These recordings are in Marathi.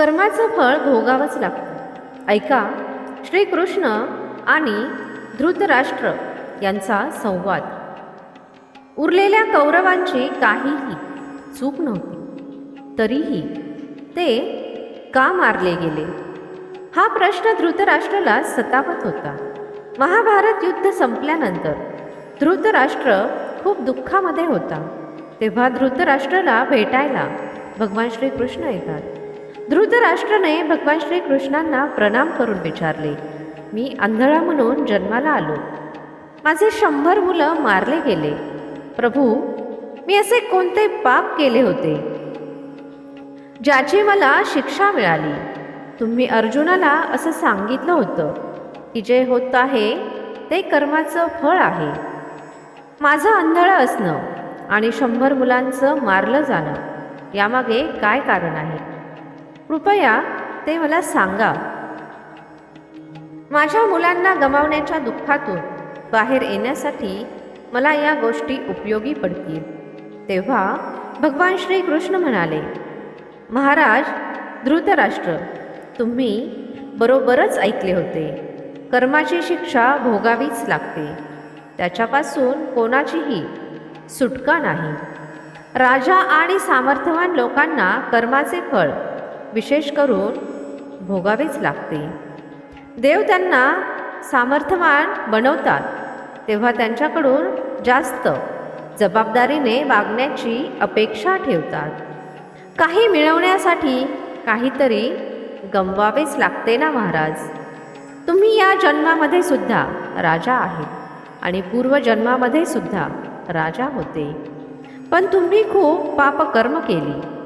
कर्माचं फळ भोगावंच लागतं. ऐका श्रीकृष्ण आणि धृतराष्ट्र यांचा संवाद. उरलेल्या कौरवांची काहीही चूक नव्हती. तरीही ते का मारले गेले? हा प्रश्न धृतराष्ट्राला सतावत होता. महाभारत युद्ध संपल्यानंतर धृतराष्ट्र खूप दुःखामध्ये होता. तेव्हा धृतराष्ट्राला भेटायला भगवान श्रीकृष्ण येतात. धृतराष्ट्राने भगवान श्रीकृष्णांना प्रणाम करून विचारले मी आंधळा म्हणून जन्माला आलो. माझे शंभर मुलं मारले गेले. प्रभू मी असे कोणते पाप केले होते? ज्याची मला शिक्षा मिळाली. तुम्ही अर्जुनाला असं सांगितलं होतं की जे होत आहे ते कर्माचं फळ आहे. माझं आंधळं असणं आणि शंभर मुलांचं मारलं जाणं यामागे काय कारण आहे? कृपया ते मला सांगा. माझ्या मुलांना गमावण्याच्या दुःखातून बाहेर येण्यासाठी मला या गोष्टी उपयोगी पडतील. तेव्हा भगवान श्रीकृष्ण म्हणाले महाराज धृतराष्ट्र तुम्ही बरोबरच ऐकले होते. कर्माची शिक्षा भोगावीच लागते. त्याच्यापासून कोणाचीही सुटका नाही. राजा आणि सामर्थ्यवान लोकांना कर्माचे फळ विशेष करून भोगावेच लागते. देव त्यांना सामर्थ्यवान बनवतात तेव्हा त्यांच्याकडून जास्त जबाबदारीने वागण्याची अपेक्षा ठेवतात. काही मिळवण्यासाठी काहीतरी गमवावेच लागते ना महाराज? तुम्ही या जन्मामध्ये सुद्धा राजा आहेत आणि पूर्वजन्मामध्ये सुद्धा राजा होते. पण तुम्ही खूप पापकर्म केली.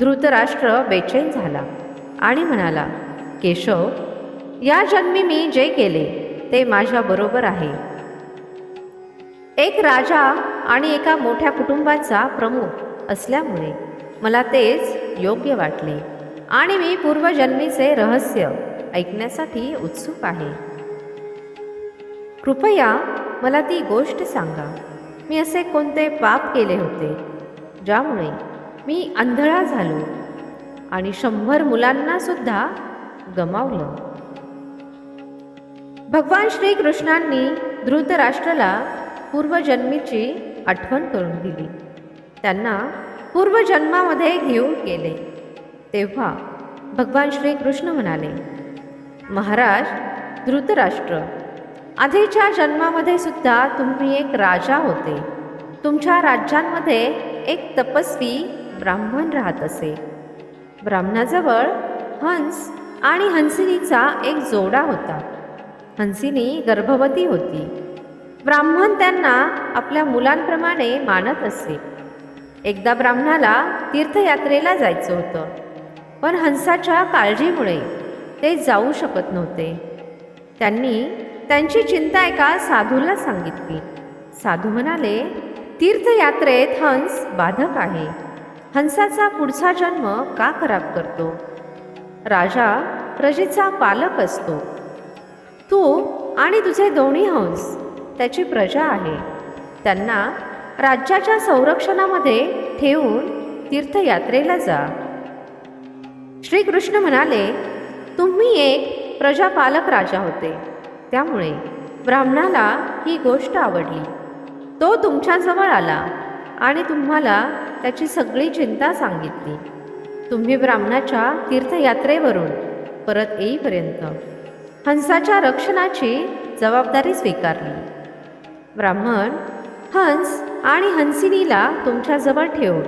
धृतराष्ट्र बेचैन झाला आणि म्हणाला केशव या जन्मी मी जे केले ते माझ्याबरोबर आहे. एक राजा आणि एका मोठ्या कुटुंबाचा प्रमुख असल्यामुळे मला तेच योग्य वाटले आणि मी पूर्वजन्मीचे रहस्य ऐकण्यासाठी उत्सुक आहे. कृपया मला ती गोष्ट सांगा. मी असे कोणते पाप केले होते ज्यामुळे मी आंधळा झालो आणि शंभर मुलांना सुद्धा गमावलं. भगवान श्रीकृष्णांनी धृतराष्ट्राला पूर्वजन्मीची आठवण करून दिली. त्यांना पूर्वजन्मामध्ये घेऊन गेले. तेव्हा भगवान श्रीकृष्ण म्हणाले महाराज धृतराष्ट्र आधीच्या जन्मामध्ये सुद्धा तुम्ही एक राजा होते. तुमच्या राज्यांमध्ये एक तपस्वी ब्राह्मण राहत असे. ब्राह्मणाजवळ हंस आणि हंसिनीचा एक जोडा होता. हंसिनी गर्भवती होती. ब्राह्मण त्यांना आपल्या मुलांप्रमाणे मानत असे. एकदा ब्राह्मणाला तीर्थयात्रेला जायचं होतं. पण हंसाच्या काळजीमुळे ते जाऊ शकत नव्हते. त्यांनी त्यांची चिंता एका साधूला सांगितली. साधू म्हणाले तीर्थयात्रेत हंस बाधक आहे. हंसाचा पुढचा जन्म का खराब करतो? राजा प्रजेचा पालक असतो. तू आणि तुझे दोन्ही हंस त्याची प्रजा आहे. त्यांना राज्याच्या संरक्षणामध्ये ठेवून तीर्थयात्रेला जा. श्रीकृष्ण म्हणाले तुम्ही एक प्रजापालक राजा होते. त्यामुळे ब्राह्मणाला ही गोष्ट आवडली. तो तुमच्याजवळ आला. आणि तुम्हाला त्याची सगळी चिंता सांगितली. तुम्ही ब्राह्मणाच्या तीर्थयात्रेवरून परत येईपर्यंत हंसाच्या रक्षणाची जबाबदारी स्वीकारली. ब्राह्मण हंस आणि हंसिनीला तुमच्याजवळ ठेवून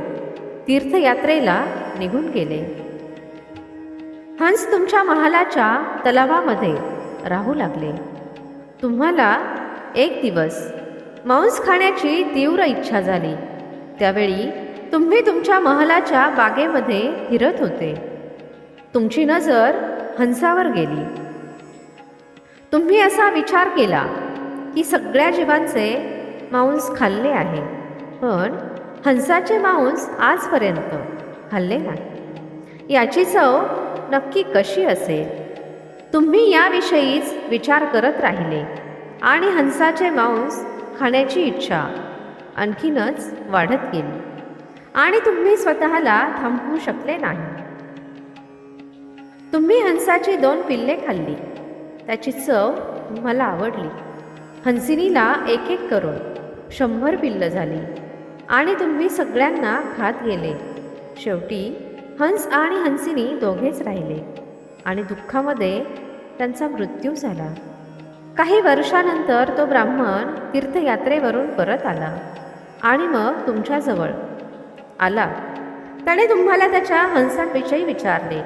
तीर्थयात्रेला निघून गेले. हंस तुमच्या महालाच्या तलावामध्ये राहू लागले. तुम्हाला एक दिवस मांस खाण्याची तीव्र इच्छा झाली. त्यावेळी तुम्ही तुमच्या महलाच्या बागेमध्ये फिरत होते. तुमची नजर हंसावर गेली. तुम्ही असा विचार केला की सगळ्या जीवांचे मांस खाल्ले आहे पण हंसाचे मांस आजपर्यंत खाल्ले नाही. याची चव नक्की कशी असेल? तुम्ही याविषयीच विचार करत राहिले आणि हंसाचे मांस खाण्याची इच्छा आणखीनच वाढत गेली. आणि तुम्ही स्वतःला थांबवू शकले नाही. तुम्ही हंसाची दोन पिल्ले खाल्ली. त्याची चव तुम्हाला आवडली. हंसिनीला एक एक करून शंभर पिल्लं झाली. आणि तुम्ही सगळ्यांना खात गेले. शेवटी हंस आणि हंसिनी दोघेच राहिले. आणि दुःखामध्ये त्यांचा मृत्यू झाला. काही वर्षानंतर तो ब्राह्मण तीर्थयात्रेवरून परत आला. आणि मग तुमच्याजवळ आला. त्याने तुम्हाला त्याच्या हंसांविषयी विचारले.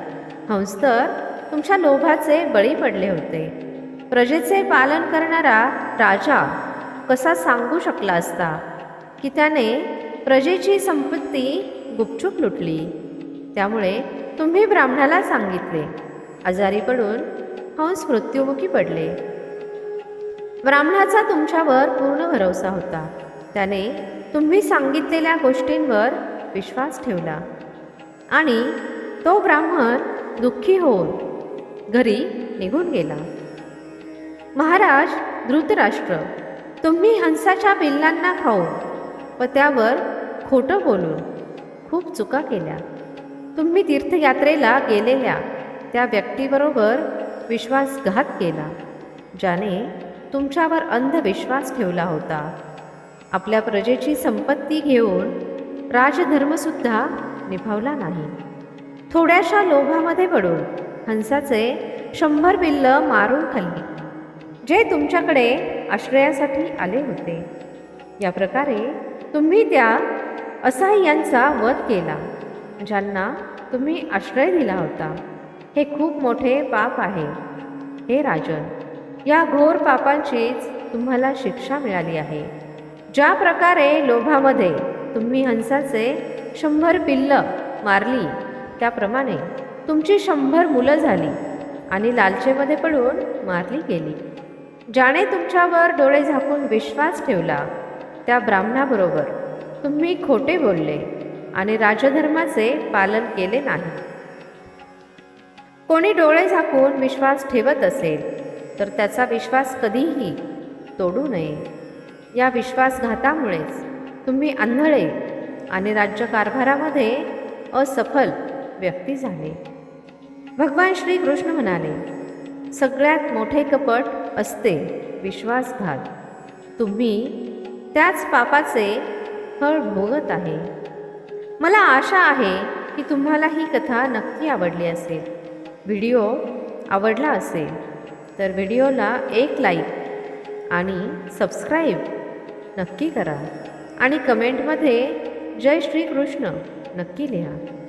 हंस तर तुमच्या लोभाचे बळी पडले होते. प्रजेचे पालन करणारा राजा कसा सांगू शकला असता की त्याने प्रजेची संपत्ती गुपचूप लुटली? त्यामुळे तुम्ही ब्राह्मणाला सांगितले. आजारी पडून हंस मृत्युमुखी पडले. ब्राह्मणाचा तुमच्यावर पूर्ण भरोसा होता. त्याने तुम्ही सांगितलेल्या गोष्टींवर विश्वास ठेवला. आणि तो ब्राह्मण दुःखी होऊन घरी निघून गेला. महाराज धृतराष्ट्र तुम्ही हंसाच्या पिल्लांना खाऊन व त्यावर खोटं बोलून खूप चुका केल्या. तुम्ही तीर्थयात्रेला गेलेल्या त्या व्यक्तीबरोबर विश्वासघात केला ज्याने तुमच्यावर अंधविश्वास ठेवला होता. आपल्या प्रजेची संपत्ती घेऊन राजधर्मसुद्धा निभावला नाही. थोड्याशा लोभामध्ये पडून हंसाचे शंभर बिल्ल मारून खाल्ली जे तुमच्याकडे आश्रयासाठी आले होते. या प्रकारे तुम्ही त्या असहाय्यांचा वध केला ज्यांना तुम्ही आश्रय दिला होता. हे खूप मोठे पाप आहे. हे राजन या घोर पापांचीच तुम्हाला शिक्षा मिळाली आहे. ज्या प्रकारे लोभामध्ये तुम्ही हंसाचे शंभर पिल्लं मारली त्याप्रमाणे तुमची शंभर मुलं झाली आणि लालचेमध्ये पडून मारली गेली. ज्याने तुमच्यावर डोळे झाकून विश्वास ठेवला त्या ब्राह्मणाबरोबर तुम्ही खोटे बोलले आणि राजधर्माचे पालन केले नाही. कोणी डोळे झाकून विश्वास ठेवत असेल तर त्याचा विश्वास कधीही तोडू नये. या विश्वासघातामुळेच तुम्ही आंधळे आणि राज्यकारभारामध्ये असफल व्यक्ती झाले. भगवान श्रीकृष्ण म्हणाले सगळ्यात मोठे कपट असते विश्वासघात. तुम्ही त्याच पापाचे फळ भोगत आहे. मला आशा आहे की तुम्हाला ही कथा नक्की आवडली असेल. व्हिडिओ आवडला असेल तर व्हिडिओला एक लाईक आणि सबस्क्राईब नक्की करा. आणि कमेंटमध्ये जय श्रीकृष्ण नक्की लिहा.